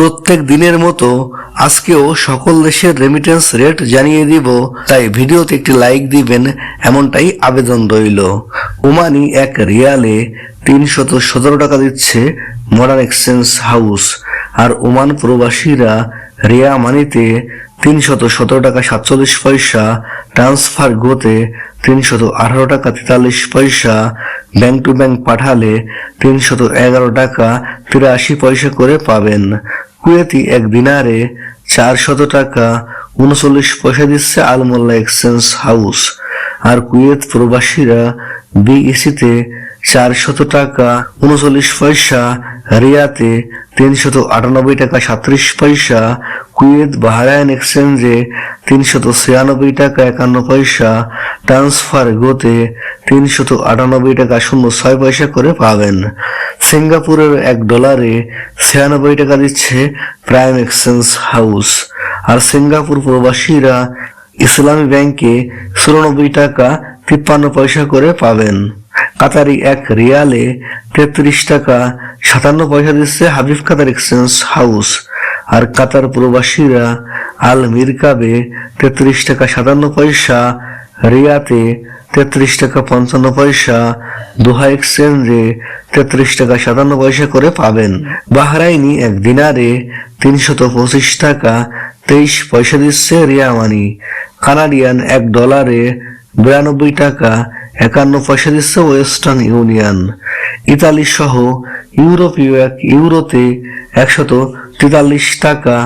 প্রত্যেক দিনের মতো আজকেও সকল দেশের রেমিটেন্স রেট জানিয়ে দিব, তাই ভিডিওতে একটি লাইক দিবেন, এমনটাই আবেদন রইল। ওমানি এক রিয়ালে তিনশত সতেরো টাকা দিচ্ছে মডার্ন এক্সচেঞ্জ হাউস আর ওমান প্রবাসীরা রিয়া মানিতে তিনশত সতেরো টাকা সাতচল্লিশ পয়সা, ট্রান্সফার গোতে তিনশত আঠারো টাকা তেতাল্লিশ পয়সা ব্যাংক টু ব্যাংক পাঠালে তিনশত এগারো টাকা তিরাশি পয়সা করে পাবেন। কুয়েতি এক দিনারে চারশত টাকা, উনচল্লিশ পয়সা দিচ্ছে আলমোল্লা এক্সচেঞ্জ হাউস। আর কুয়েত প্রবাসীরা বিইসিতে চারশত টাকা, উনচল্লিশ পয়সা, রিয়াতে তিনশত আটানব্বই টাকা, সাত্রিশ পয়সা, কুয়েত বাহরাইন এক্সচেঞ্জে তিনশত ছিয়ানব্বই টাকা, একান্ন পয়সা, ট্রান্সফার গোতে তিনশত আটানব্বই টাকা, শূন্য ছয় পয়সা করে পাবেন। সিঙ্গাপুরের এক ডলারে ছিয়ানব্বই টাকা দিচ্ছে প্রাইম এক্সচেঞ্জ হাউস। আর সিঙ্গাপুর প্রবাসীরা ইসলামী ব্যাংকে চুরানব্বই টাকা, তিপ্পান্ন পয়সা করে পাবেন। কাতারি এক রিয়ালে তেত্রিশ টাকা, সাতান্ন পয়সা দিচ্ছে হাবিব কাতার এক্সচেঞ্জ হাউস। আর কাতার প্রবাসীরা আল মিরকাবে তেত্রিশ টাকা, সাতান্ন পয়সা, রিয়াতে তেত্রিশ টাকা, পঞ্চান্ন পয়সা, দোহা এক্সচেঞ্জে তেত্রিশ টাকা, সাতান্ন পয়সা করে পাবেন। বাহরাইনি এক দিনারে তিনশত পঁচিশ টাকা, তেইশ পয়সা দিচ্ছে রিয়া মানি। কানাডিয়ান এক ডলারে বিরানব্বই টাকা একান্ন পয়সা দিচ্ছে ওয়েস্টার্ন ইউনিয়ন। ইতালি সহ ইউরোপীয় এক ইউরোতে একশত তেতাল্লিশ টাকা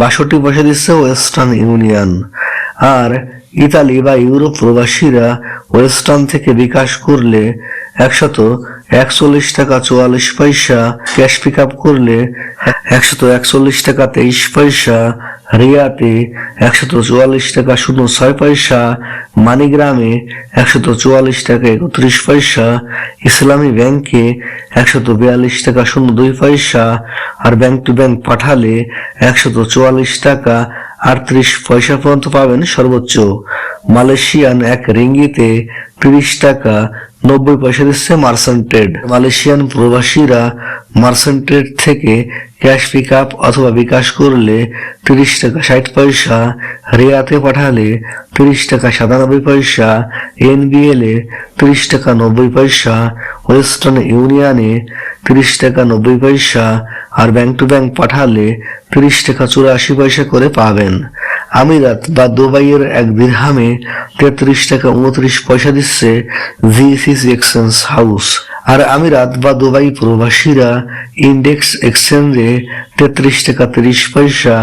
বাষট্টি পয়সা দিচ্ছে ওয়েস্টার্ন ইউনিয়ন। আর ইতালি বা ইউরোপ প্রবাসীরা ওয়েস্টার্ন থেকে বিকাশ করলে একশত একচল্লিশ টাকা চুয়াল্লিশ পয়সা, ক্যাশ পিক আপ করলে একশত একচল্লিশ টাকা তেইশ পয়সা, রিয়াতে একশত চুয়াল্লিশ টাকা শূন্য ছয় পয়সা, মানিগ্রামে একশত চুয়াল্লিশ টাকা একত্রিশ পয়সা, ইসলামী ব্যাংকে একশত বিয়াল্লিশ টাকা শূন্য দুই পয়সা, আর ব্যাংক টু ব্যাংক পাঠালে একশত চুয়াল্লিশ টাকা আটত্রিশ পয়সা পর্যন্ত পাবেন সর্বোচ্চ। মালয়েশিয়ান এক রিঙ্গিতে তিরিশ টাকা নব্বই পয়সা দিচ্ছে মার্সেন্টেড মালয়েশিয়ান প্রবাসীরা মার্সেন্টেড থেকে ক্যাশ পিক আপ অথবা বিকাশ করলে তিরিশ টাকা ষাট পয়সা, রিয়াতে পাঠালে তিরিশ টাকা সাতানব্বই পয়সা এনবিএল এ তিরিশ টাকা নব্বই পয়সা ওয়েস্টার্ন ইউনিয়নে তিরিশ টাকা নব্বই পয়সা, আর ব্যাংক টু ব্যাংক পাঠালে তিরিশ টাকা চুরাশি পয়সা করে পাবেন। আমিরাত বা দুবাইয়ের এক দিরহামে তেত্রিশ টাকা উনত্রিশ পয়সা দিচ্ছে ভিসিসি এক্সচেঞ্জ হাউস আর আমিরাত বা দুবাই প্রবাসীরা ইন্ডেক্স এক্সচেঞ্জে তেত্রিশ টাকা তিরিশ পয়সা,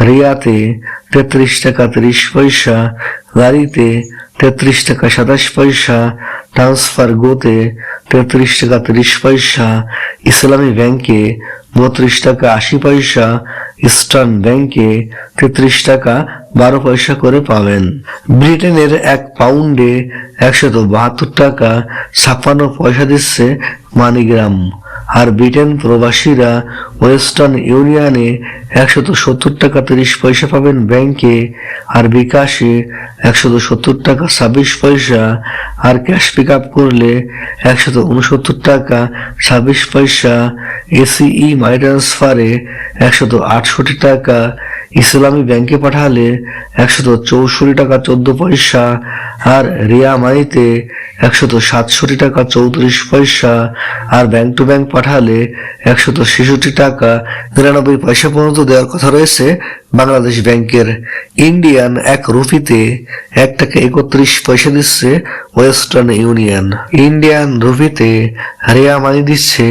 রিয়াতে তেত্রিশ টাকা তিরিশ পয়সা, গাড়িতে তেত্রিশ টাকা সাতাশ পয়সা ট্রান্সফার গোতে তেত্রিশ টাকা তিরিশ পয়সা, ইসলামী ব্যাংকে বত্রিশ টাকা আশি পয়সা ইস্টার্ন ব্যাংকে তেত্রিশ টাকা বারো পয়সা করে পাবেন। ব্রিটেনের এক পাউন্ডে একশত বাহাত্তর টাকা ছাপ্পান্ন পয়সা দিচ্ছে মানিগ্রাম। আর ব্রিটেন প্রবাসীরা ওয়েস্টার্ন ইউনিয়নে একশত সত্তর টাকা তিরিশ পয়সা পাবেন ব্যাংকে, আর বিকাশে একশত সত্তর টাকা ছাব্বিশ পয়সা, আর ক্যাশ পিক আপ করলে একশত উনসত্তর টাকা ছাব্বিশ পয়সা এসিই মাই ট্রান্সফারে একশত আটষট্টি টাকা, ইসলামী ব্যাংকে পাঠালে একশত চৌষট্টি টাকা চোদ্দ পয়সা আর রিয়া মানিতে একশত সাতষট্টি টাকা চৌত্রিশ পয়সা, আর ব্যাংক টু ব্যাংক পাঠালে একশত ছেষট্টি টাকা নিরানব্বই পয়সা পর্যন্ত দেওয়ার কথা রয়েছে বাংলাদেশ ব্যাংকের ইন্ডিয়ান এক রুপিতে এক টাকা একত্রিশ পয়সা দিচ্ছে ওয়েস্টার্ন ইউনিয়ন ইন্ডিয়ান রুপিতে রিয়া মানি দিচ্ছে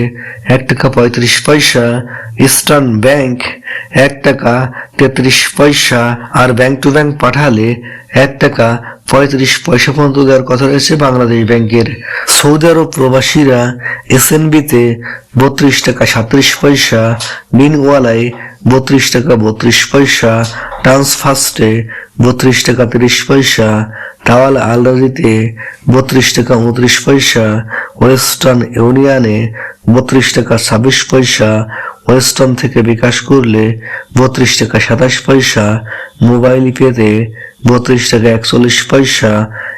এক টাকা পঁয়ত্রিশ পয়সা ইস্টার্ন ব্যাংক এক টাকা তেত্রিশ পয়সা, আর ব্যাংক টু ব্যাংক পাঠালে এক টাকা পঁয়ত্রিশ পয়সা পর্যন্ত দেওয়ার কথা রয়েছে বাংলাদেশ ব্যাংকের। সৌদি আরব প্রবাসীরা এসএনবিতে বত্রিশ টাকা সাত্রিশ পয়সা, মিনওয়ালায় বত্রিশ টাকা বত্রিশ পয়সা ট্রান্সফার্স্টে বত্রিশ টাকা তিরিশ পয়সা টাওয়াল আলরাজিতে বত্রিশ টাকা উনত্রিশ পয়সা, ওয়েস্টার্ন ইউনিয়নে বত্রিশ টাকা ছাব্বিশ পয়সা ওয়েস্টার্ন থেকে বিকাশ করলে বত্রিশ টাকা সাতাশ পয়সা, মোবাইল পেতে বত্রিশ টাকা একচল্লিশ পয়সা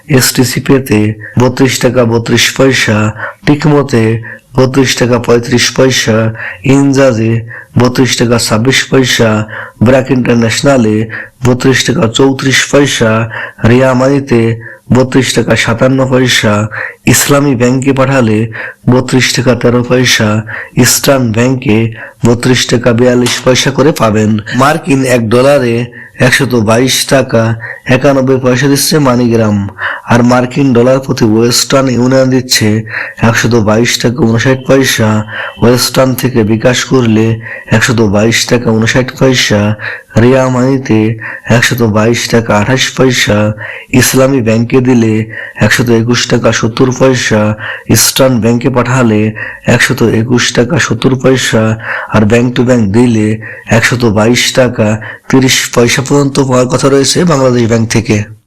এসটিসি পেতে বত্রিশ টাকা বত্রিশ পয়সা টিকমতে বত্রিশ টাকা পঁয়ত্রিশ পয়সা, ইনজাজে বত্রিশ টাকা ছাব্বিশ পয়সা, ব্র্যাক ইন্টারন্যাশনালে বত্রিশ টাকা চৌত্রিশ পয়সা, রিয়া মানিতে বত্রিশ টাকা সাতান্ন পয়সা, ইসলামী ব্যাংকে পাঠালে বত্রিশ টাকা তেরো পয়সা, ইস্টার্ন ব্যাংকে বত্রিশ টাকা বিয়াল্লিশ পয়সা করে পাবেন। মার্কিন এক ডলারে একশত বাইশ টাকা একানব্বই পয়সা দিচ্ছে মানিগ্রাম। আর মার্কিন ডলার প্রতি ওয়েস্টার্ন ইউনিয়ন দিচ্ছে একশত বাইশ টাকা উনষাট পয়সা। ওয়েস্টার্ন থেকে বিকাশ করলে একশত বাইশ টাকা উনষাট পয়সা। রিয়া মানিতে একশত বাইশ টাকা আঠাশ পয়সা। ইসলামী ব্যাংকে দিলে একশত একুশ টাকা সত্তর পয়সা। ইস্টার্ন ব্যাংকে পাঠালে একশত একুশ টাকা সত্তর পয়সা। আর ব্যাংক টু ব্যাংক দিলে একশত বাইশ টাকা তিরিশ পয়সা পর্যন্ত পাওয়ার কথা রয়েছে বাংলাদেশ ব্যাংক থেকে।